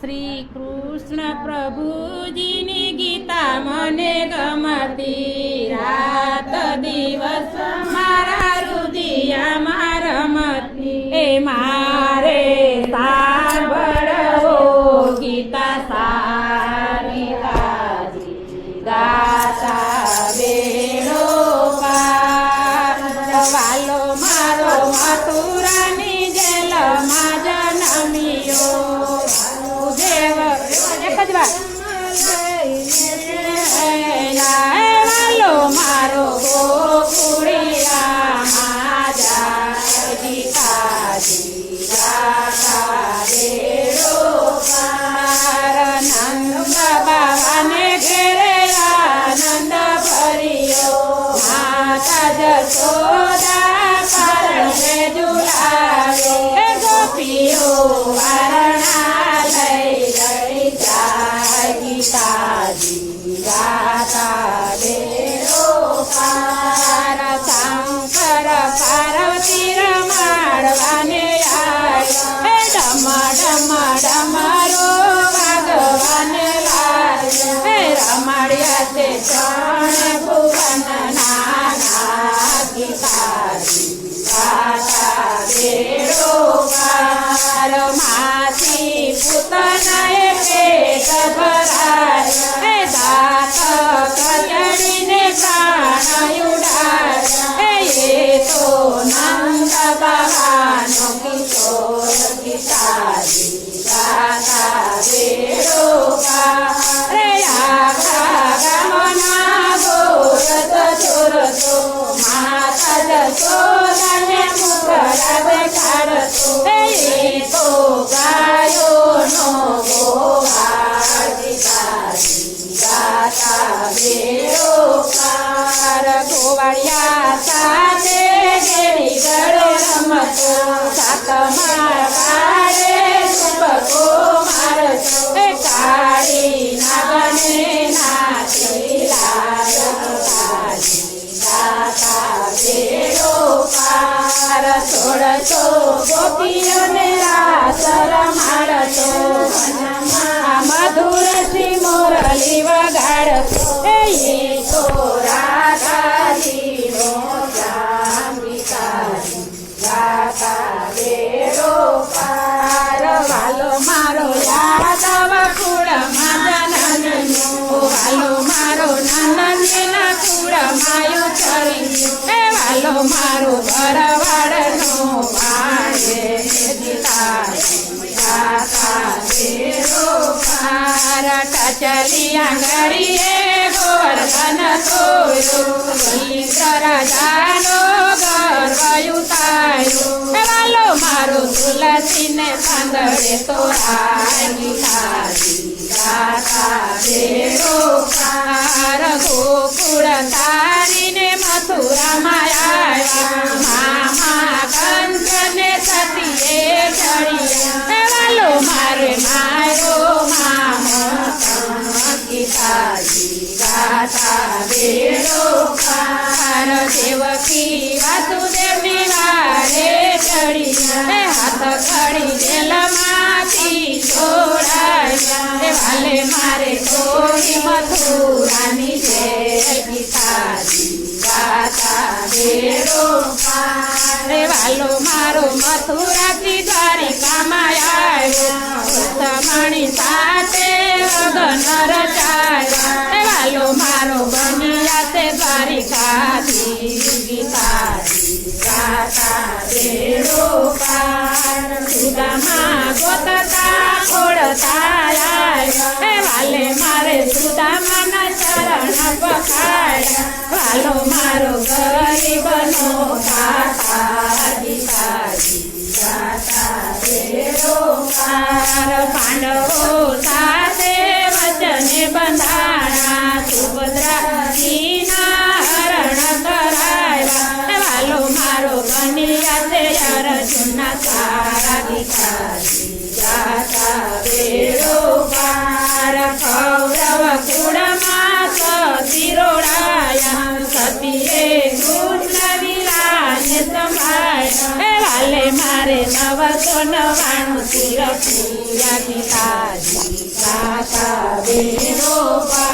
શ્રી કૃષ્ણ પ્રભુજીની ગીતા મને ગમતી. રાત દિવસ મારા રુદિયામાં રમતી એ મારે સાંભળવો એ તો નંદ બાબાનો પાર છોડતો ગોપીઓને રાસ મારો ભરવાડનો પાડે ટચલિયા ઘડીએ ગોવર્ધન તોયો ઇન્દ્ર રાજાનો ગર્વ ઉતાર્યો વાલો મારો તુલસીને પાંદડે ગીતાજી ગાતા બેડો પાર બેડો પાર દેવકી હાથ ખડી જેલમાંથી છોડાયા એ વાલે મારે છોડી મથુરાની મારો મથુરાથી દ્વારિકામાં આવ્યો તમારી સાથે લગન રચાયા મારો બન્યા તે દ્વારિકાથી ગીતાજી ગાતા બેડો પાર સુદામા ગોતતા ખોડતા આવ્યા વાલે મારે સુદામાના ચરણ પખાડ્યા વાલો મારો ગરીબનો દાતા ના તારા ભિખારી જાતા વેળો પાર કૌરવ કુળમાં સતીરોડાયા સતીએ કુલવીરાને સંભાળ વાલે નવાણું તિરપિયા ભિખારી જાતા વેળો પાર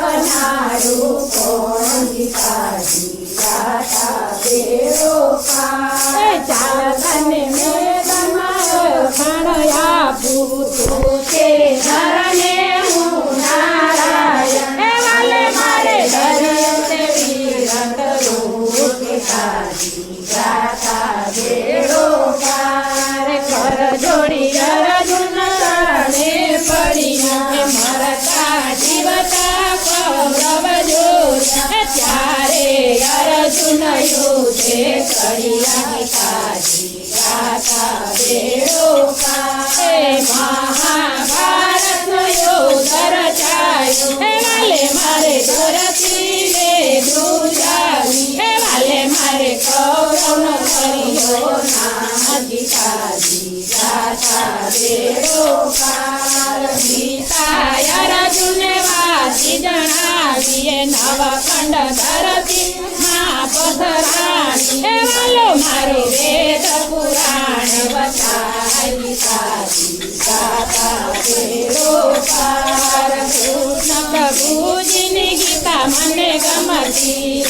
બનાડું કોણ ગીતા જીતા દેવો કા ત્યારે અર્જુન યુદ્ધે કડિયા કાજી ગાતા બેડો કાલે મહાભારત મારે ધરતી ને મારો વેદ પુરાણ ગીતા મને ગમતી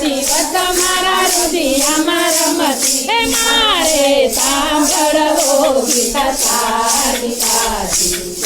દિવસ મારા હૃદયમાં રમતી. હે મારે સાંભળવો ગીતા સારી સાધી